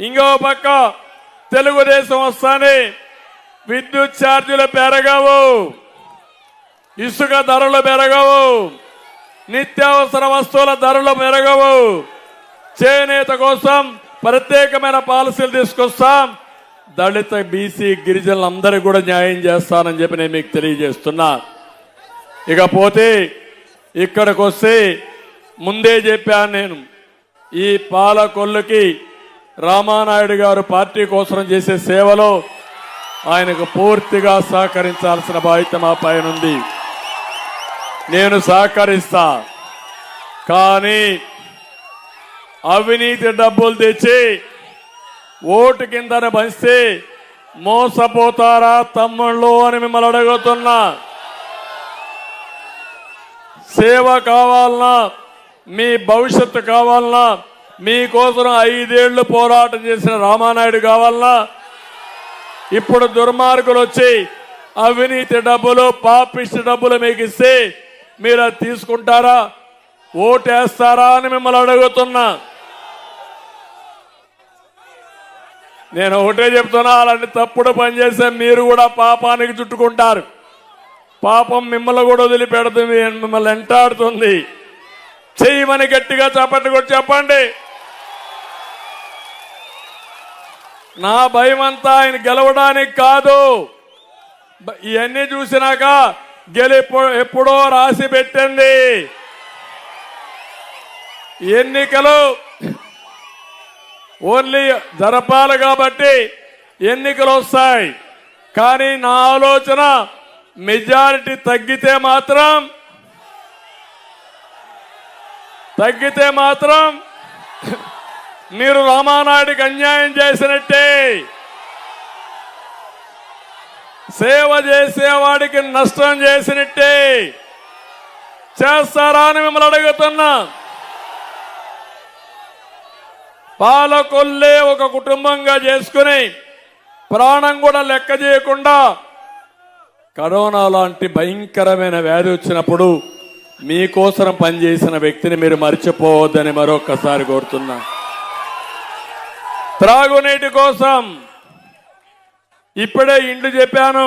ఇంకో పక్క తెలుగుదేశం వస్తానే. విద్యుత్ ఛార్జీలు పెరగవు. ఇసుక ధరలు పెరగవు. నిత్యావసర వస్తువుల ధరలు పెరగవు. చేనేత కోసం ప్రత్యేకమైన పాలసీలు తీసుకొస్తాం. దళిత బీసీ గిరిజనులందరికీ కూడా న్యాయం చేస్తానని చెప్పి నేను మీకు తెలియజేస్తున్నా. ఇకపోతే ఇక్కడికి వస్తే ముందే చెప్పాను నేను. ఈ పాలకొల్లుకి రామానాయుడు గారు పార్టీ కోసం చేసే సేవలో ఆయనకు పూర్తిగా సహకరించాల్సిన బాధ్యత మా పైన ఉంది. నేను సహకరిస్తా. కానీ అవినీతి డబ్బులు తెచ్చి ఓటు కిందన పంచితే మోసపోతారా తమ్ముళ్ళు అని మిమ్మల్ని అడుగుతున్నా. సేవ కావాలన్నా మీ భవిష్యత్తు కావాలన్నా మీకోసం ఐదేళ్ళు పోరాటం చేసిన రామానాయుడు కావాలన్నా ఇప్పుడు దుర్మార్గులు వచ్చి అవినీతి డబ్బులు పాపిష్టి డబ్బులు మీకు ఇస్తే మీరు అది తీసుకుంటారా? ఓటేస్తారా అని మిమ్మల్ని అడుగుతున్నా. నేను ఒకటే చెప్తున్నా అలాంటి తప్పుడు పని చేస్తే మీరు కూడా పాపానికి చుట్టుకుంటారు. పాపం మిమ్మల్ని కూడా వదిలిపెడుతుంది మిమ్మల్ని ఎంటాడుతుంది. చేయమని గట్టిగా చప్పట్లు కూడా చెప్పండి. నా భయం అంతా ఆయన గెలవడానికి కాదు. ఇవన్నీ చూసినాక గెలిపో ఎప్పుడో రాసి పెట్టింది. ఎన్నికలు ఓన్లీ జరపాలి కాబట్టి ఎన్నికలు వస్తాయి. కానీ నా ఆలోచన మెజారిటీ తగ్గితే మాత్రం తగ్గితే మాత్రం మీరు రామానాయుడికి అన్యాయం చేసినట్టే. సేవ చేసేవాడికి నష్టం చేసినట్టే. చేస్తారా అని మిమ్మల్ని అడుగుతున్నా. పాలకొల్లే ఒక కుటుంబంగా చేసుకుని ప్రాణం కూడా లెక్క చేయకుండా కరోనా లాంటి భయంకరమైన వ్యాధి వచ్చినప్పుడు మీకోసం పనిచేసిన వ్యక్తిని మీరు మర్చిపోవద్దని మరొక్కసారి కోరుతున్నా. త్రాగునీటి కోసం ఇప్పుడే ఇండ్లు చెప్పాను.